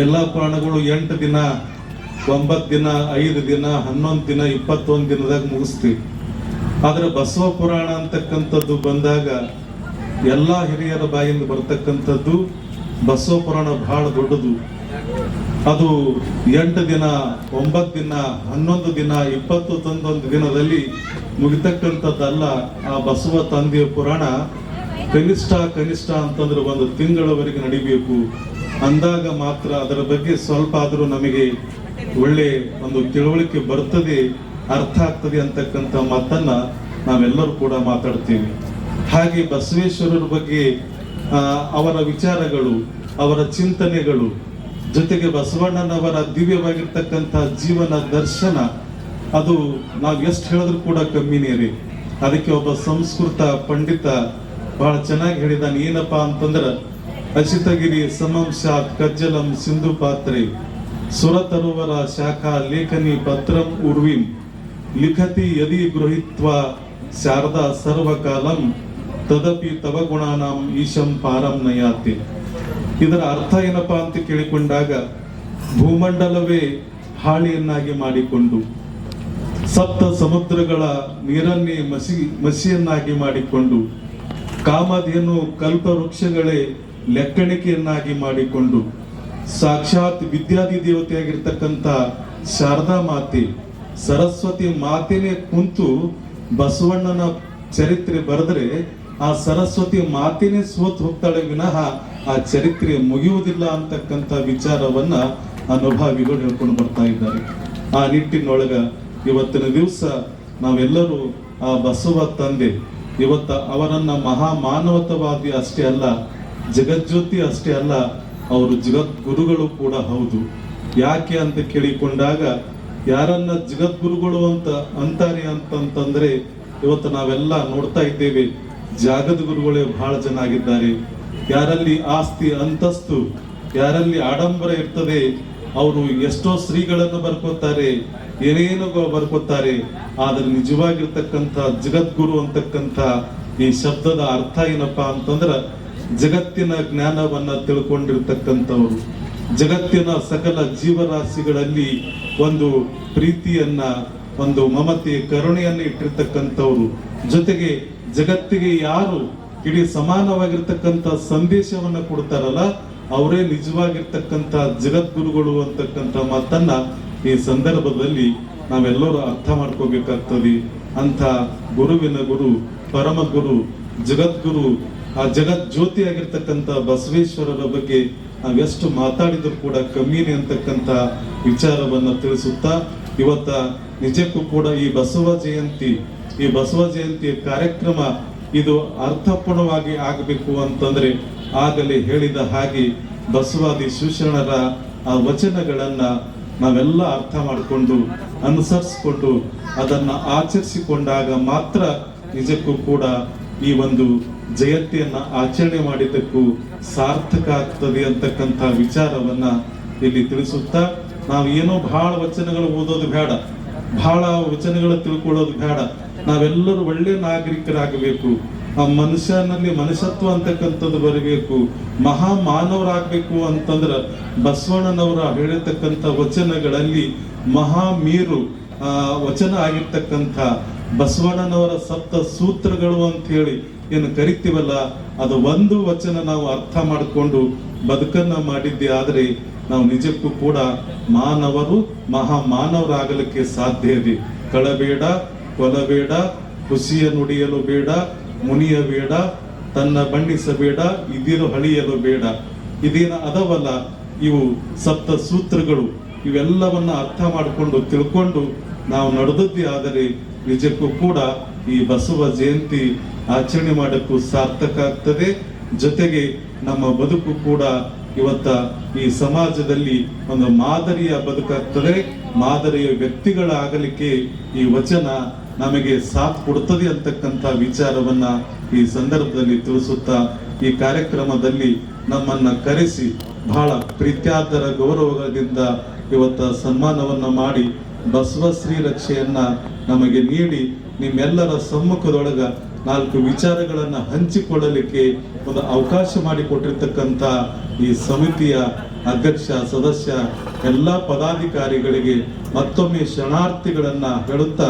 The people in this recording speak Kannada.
ಎಲ್ಲ ಪುರಾಣಗಳು ಎಂಟು ದಿನ, ಒಂಬತ್ತು ದಿನ, ಐದು ದಿನ, ಹನ್ನೊಂದು ದಿನ, ಇಪ್ಪತ್ತೊಂದು ದಿನದಾಗ ಮುಗಿಸ್ತೀವಿ. ಆದರೆ ಬಸವ ಪುರಾಣ ಅಂತಕ್ಕಂಥದ್ದು ಬಂದಾಗ ಎಲ್ಲ ಹಿರಿಯರ ಬಾಯಿಂದ ಬರ್ತಕ್ಕಂಥದ್ದು ಬಸವ ಪುರಾಣ ಬಹಳ ದೊಡ್ಡದು. ಅದು ಎಂಟು ದಿನ, ಒಂಬತ್ತು ದಿನ, ಹನ್ನೊಂದು ದಿನ, ಇಪ್ಪತ್ತು ತಂದೊಂದು ದಿನದಲ್ಲಿ ಮುಗಿತಕ್ಕಂಥದ್ದಲ್ಲ ಆ ಬಸವ ತಂದೆಯ ಪುರಾಣ. ಕನಿಷ್ಠ ಕನಿಷ್ಠ ಅಂತಂದ್ರೆ ಒಂದು ತಿಂಗಳವರೆಗೆ ನಡಿಬೇಕು. ಅಂದಾಗ ಮಾತ್ರ ಅದರ ಬಗ್ಗೆ ಸ್ವಲ್ಪ ಆದರೂ ನಮಗೆ ಒಳ್ಳೆ ಒಂದು ತಿಳುವಳಿಕೆ ಬರ್ತದೆ, ಅರ್ಥ ಆಗ್ತದೆ ಅಂತಕ್ಕಂಥ ಮಾತನ್ನ ನಾವೆಲ್ಲರೂ ಕೂಡ ಮಾತಾಡ್ತೀವಿ. ಹಾಗೆ ಬಸವೇಶ್ವರರ ಬಗ್ಗೆ ಅವರ ವಿಚಾರಗಳು, ಅವರ ಚಿಂತನೆಗಳು, ಜೊತೆಗೆ ಬಸವಣ್ಣನವರ ದಿವ್ಯವಾಗಿರ್ತಕ್ಕಂಥ ಜೀವನ ದರ್ಶನ, ಅದು ನಾವು ಎಷ್ಟು ಹೇಳಿದ್ರು ಕೂಡ ಕಮ್ಮಿನೇ ರೀ ಅದಕ್ಕೆ ಒಬ್ಬ ಸಂಸ್ಕೃತ ಪಂಡಿತ ಬಹಳ ಚೆನ್ನಾಗಿ ಹೇಳಿದಾನೆ, ಏನಪ್ಪಾ ಅಂತಂದ್ರ ಅಸಿತಗಿರಿ ಸಮಂಶಾತ್ ಕಜ್ಜಲಂ ಸಿಂಧು ಪಾತ್ರೆ. ಸುರತರುವರ ಶಾಖಾ ಲೇಖನಿ ಪತ್ರಂ ಉರ್ವಿಂ. ಲಿಖತಿ ಯದಿ ಗೃಹಿತ್ವ ಶಾರದಾ ಸರ್ವಕಾಲಂ. ತದಪಿ ತವ ಗುಣಾನಾಂ ಈಶಂ ಪಾರಂ ನಯಾತಿ. ಇದರ ಅರ್ಥ ಏನಪ್ಪಾ ಅಂತ ಕೇಳಿಕೊಂಡಾಗ, ಭೂಮಂಡಲವೇ ಹಾಳಿಯನ್ನಾಗಿ ಮಾಡಿಕೊಂಡು, ಸಪ್ತ ಸಮುದ್ರಗಳ ನೀರನ್ನೇ ಮಸಿ ಮಸಿಯನ್ನಾಗಿ ಮಾಡಿಕೊಂಡು, ಕಾಮಧೇನು ಕಲ್ಪ ವೃಕ್ಷಗಳೇ ಲೆಕ್ಕಣಿಕೆಯನ್ನಾಗಿ ಮಾಡಿಕೊಂಡು ಸಾಕ್ಷಾತ್ ವಿದ್ಯಾದಿ ದೇವತೆಯಾಗಿರ್ತಕ್ಕಂಥ ಶಾರದಾ ಮಾತೆ, ಸರಸ್ವತಿ ಮಾತೆನೇ ಕುಂತು ಬಸವಣ್ಣನ ಚರಿತ್ರೆ ಬರೆದ್ರೆ ಆ ಸರಸ್ವತಿ ಮಾತಿನೇ ಸೋತ್ ಹೋಗ್ತಾಳೆ ವಿನಃ ಆ ಚರಿತ್ರೆ ಮುಗಿಯುವುದಿಲ್ಲ ಅಂತಕ್ಕಂಥ ವಿಚಾರವನ್ನ ಅನುಭವಿಗಳು ಹೇಳ್ಕೊಂಡು ಬರ್ತಾ ಇದ್ದಾರೆ. ಆ ನಿಟ್ಟಿನೊಳಗ ಇವತ್ತಿನ ದಿವಸ ನಾವೆಲ್ಲರೂ ಆ ಬಸವ ತಂದೆ, ಇವತ್ತ ಅವರನ್ನ ಮಹಾ ಮಾನವತವಾದಿ ಅಷ್ಟೇ ಅಲ್ಲ ಜಗಜ್ಯೋತಿ ಅಷ್ಟೇ ಅಲ್ಲ, ಅವರು ಜಗದ್ಗುರುಗಳು ಕೂಡ ಹೌದು. ಯಾಕೆ ಅಂತ ಕೇಳಿಕೊಂಡಾಗ, ಯಾರನ್ನ ಜಗದ್ಗುರುಗಳು ಅಂತ ಅಂತಾರೆ ಅಂತಂತಂದ್ರೆ, ಇವತ್ತು ನಾವೆಲ್ಲ ನೋಡ್ತಾ ಇದ್ದೇವೆ, ಜಾಗದ ಗುರುಗಳೇ ಬಹಳ ಜನ ಆಗಿದ್ದಾರೆ. ಯಾರಲ್ಲಿ ಆಸ್ತಿ ಅಂತಸ್ತು, ಯಾರಲ್ಲಿ ಆಡಂಬರ ಇರ್ತದೆ, ಅವರು ಎಷ್ಟೋ ಶ್ರೀಗಳನ್ನು ಬರ್ಕೋತಾರೆ ಏನೇನು ಬರ್ಕೋತಾರೆ. ಆದ್ರೆ ನಿಜವಾಗಿರ್ತಕ್ಕಂಥ ಜಗದ್ಗುರು ಅಂತಕ್ಕಂಥ ಈ ಶಬ್ದದ ಅರ್ಥ ಏನಪ್ಪಾ ಅಂತಂದ್ರ ಜಗತ್ತಿನ ಜ್ಞಾನವನ್ನ ತಿಳ್ಕೊಂಡಿರ್ತಕ್ಕಂಥವ್ರು, ಜಗತ್ತಿನ ಸಕಲ ಜೀವರಾಶಿಗಳಲ್ಲಿ ಒಂದು ಪ್ರೀತಿಯನ್ನ, ಒಂದು ಮಮತೆ ಕರುಣೆಯನ್ನು ಇಟ್ಟಿರ್ತಕ್ಕಂಥವ್ರು. ಜೊತೆಗೆ ಜಗತ್ತಿಗೆ ಯಾರು ಇಡೀ ಸಮಾನವಾಗಿರ್ತಕ್ಕಂಥ ಸಂದೇಶವನ್ನ ಕೊಡ್ತಾರಲ್ಲ, ಅವರೇ ನಿಜವಾಗಿರ್ತಕ್ಕಂಥ ಜಗದ್ಗುರುಗಳು ಅಂತಕ್ಕಂಥ ಮಾತನ್ನ ಈ ಸಂದರ್ಭದಲ್ಲಿ ನಾವೆಲ್ಲರೂ ಅರ್ಥ ಮಾಡ್ಕೋಬೇಕಾಗ್ತದೆ. ಅಂತ ಗುರುವಿನ ಗುರು ಪರಮ ಗುರು ಜಗದ್ಗುರು ಆ ಜಗತ್ ಜ್ಯೋತಿ ಆಗಿರ್ತಕ್ಕಂಥ ಬಸವೇಶ್ವರರ ಬಗ್ಗೆ ನಾವೆಷ್ಟು ಮಾತಾಡಿದ್ರು ಕೂಡ ಕಮ್ಮಿ ಅಂತಕ್ಕಂಥ ವಿಚಾರವನ್ನ ತಿಳಿಸುತ್ತಾ, ಇವತ್ತ ನಿಜಕ್ಕೂ ಕೂಡ ಈ ಬಸವ ಜಯಂತಿ, ಈ ಬಸವ ಜಯಂತಿಯ ಕಾರ್ಯಕ್ರಮ ಇದು ಅರ್ಥಪೂರ್ಣವಾಗಿ ಆಗಬೇಕು ಅಂತಂದ್ರೆ ಆಗಲೇ ಹೇಳಿದ ಹಾಗೆ ಬಸವಾದಿ ಶಿವಶರಣರ ಆ ವಚನಗಳನ್ನ ನಾವೆಲ್ಲ ಅರ್ಥ ಮಾಡಿಕೊಂಡು ಅನುಸರಿಸಿಕೊಂಡು ಅದನ್ನ ಆಚರಿಸಿಕೊಂಡಾಗ ಮಾತ್ರ ನಿಜಕ್ಕೂ ಕೂಡ ಈ ಒಂದು ಜಯಂತಿಯನ್ನ ಆಚರಣೆ ಮಾಡಿದ್ದಕ್ಕೂ ಸಾರ್ಥಕ ಆಗ್ತದೆ ಅಂತಕ್ಕಂಥ ವಿಚಾರವನ್ನ ಇಲ್ಲಿ ತಿಳಿಸುತ್ತಾ ನಾವು ಏನೋ ಬಹಳ ವಚನಗಳು ಓದೋದು ಬೇಡ, ಬಹಳ ವಚನಗಳು ತಿಳ್ಕೊಳ್ಳೋದು ಬೇಡ. ನಾವೆಲ್ಲರೂ ಒಳ್ಳೆ ನಾಗರಿಕರಾಗಬೇಕು, ಆ ಮನುಷ್ಯನಲ್ಲಿ ಮನುಷ್ಯತ್ವ ಅಂತಕ್ಕಂಥದ್ದು ಬರಬೇಕು ಮಹಾ ಮಾನವರಾಗಬೇಕು ಅಂತಂದ್ರ ಬಸವಣ್ಣನವರ ಹೇಳಿರ್ತಕ್ಕಂಥ ವಚನಗಳಲ್ಲಿ ಮಹಾ ಮೀರು ಆ, ವಚನ ಆಗಿರ್ತಕ್ಕಂಥ ಬಸವಣ್ಣನವರ ಸಪ್ತ ಸೂತ್ರಗಳು ಅಂತ ಹೇಳಿ ಏನು ಕರಿತೀವಲ್ಲ, ಅದು ಒಂದು ವಚನ ನಾವು ಅರ್ಥ ಮಾಡಿಕೊಂಡು ಬದುಕನ್ನ ಮಾಡಿದ್ದೆ ಆದರೆ ನಾವು ನಿಜಕ್ಕೂ ಕೂಡ ಮಾನವರು ಮಹಾ ಮಾನವರಾಗಲಿಕ್ಕೆ ಸಾಧ್ಯ ಇದೆ. ಕಳಬೇಡ, ಕೊಲಬೇಡ ಖುಷಿಯ ನುಡಿಯಲು ಬೇಡ, ಮುನಿಯ ಬೇಡ, ತನ್ನ ಬಣ್ಣಿಸಬೇಡ, ಇದಿರು ಹಳಿಯಲು ಬೇಡ. ಇದೇನು ಅದವಲ್ಲ, ಇವು ಸಪ್ತ ಸೂತ್ರಗಳು. ಇವೆಲ್ಲವನ್ನ ಅರ್ಥ ಮಾಡಿಕೊಂಡು ತಿಳ್ಕೊಂಡು ನಾವು ನಡೆದದ್ದೇ ಆದರೆ ನಿಜಕ್ಕೂ ಕೂಡ ಈ ಬಸವ ಜಯಂತಿ ಆಚರಣೆ ಮಾಡಕ್ಕೂ ಸಾರ್ಥಕ ಆಗ್ತದೆ. ಜೊತೆಗೆ ನಮ್ಮ ಬದುಕು ಕೂಡ ಇವತ್ತ ಈ ಸಮಾಜದಲ್ಲಿ ಒಂದು ಮಾದರಿಯ ಬದುಕಾಗ್ತದೆ ಮಾದರಿಯ ವ್ಯಕ್ತಿಗಳಾಗಲಿಕ್ಕೆ ಈ ವಚನ ನಮಗೆ ಸಾಥ್ ಕೊಡುತ್ತದೆ ಅಂತಕ್ಕಂಥ ವಿಚಾರವನ್ನ ಈ ಸಂದರ್ಭದಲ್ಲಿ ತಿಳಿಸುತ್ತಾ ಈ ಕಾರ್ಯಕ್ರಮದಲ್ಲಿ ನಮ್ಮನ್ನ ಕರೆಸಿ ಬಹಳ ಪ್ರೀತ್ಯಾದರ ಗೌರವದಿಂದ ಇವತ್ತ ಸನ್ಮಾನವನ್ನ ಮಾಡಿ ಬಸವ ಶ್ರೀ ರಕ್ಷೆಯನ್ನ ನಮಗೆ ನೀಡಿ ನಿಮ್ಮೆಲ್ಲರ ಸಮ್ಮುಖದೊಳಗ ನಾಲ್ಕು ವಿಚಾರಗಳನ್ನ ಹಂಚಿಕೊಳ್ಳಲಿಕ್ಕೆ ಒಂದು ಅವಕಾಶ ಮಾಡಿಕೊಟ್ಟಿರ್ತಕ್ಕಂಥ ಈ ಸಮಿತಿಯ ಅಧ್ಯಕ್ಷ, ಸದಸ್ಯ, ಎಲ್ಲ ಪದಾಧಿಕಾರಿಗಳಿಗೆ ಮತ್ತೊಮ್ಮೆ ಶರಣಾರ್ಥಿಗಳನ್ನು ಹೇಳುತ್ತಾ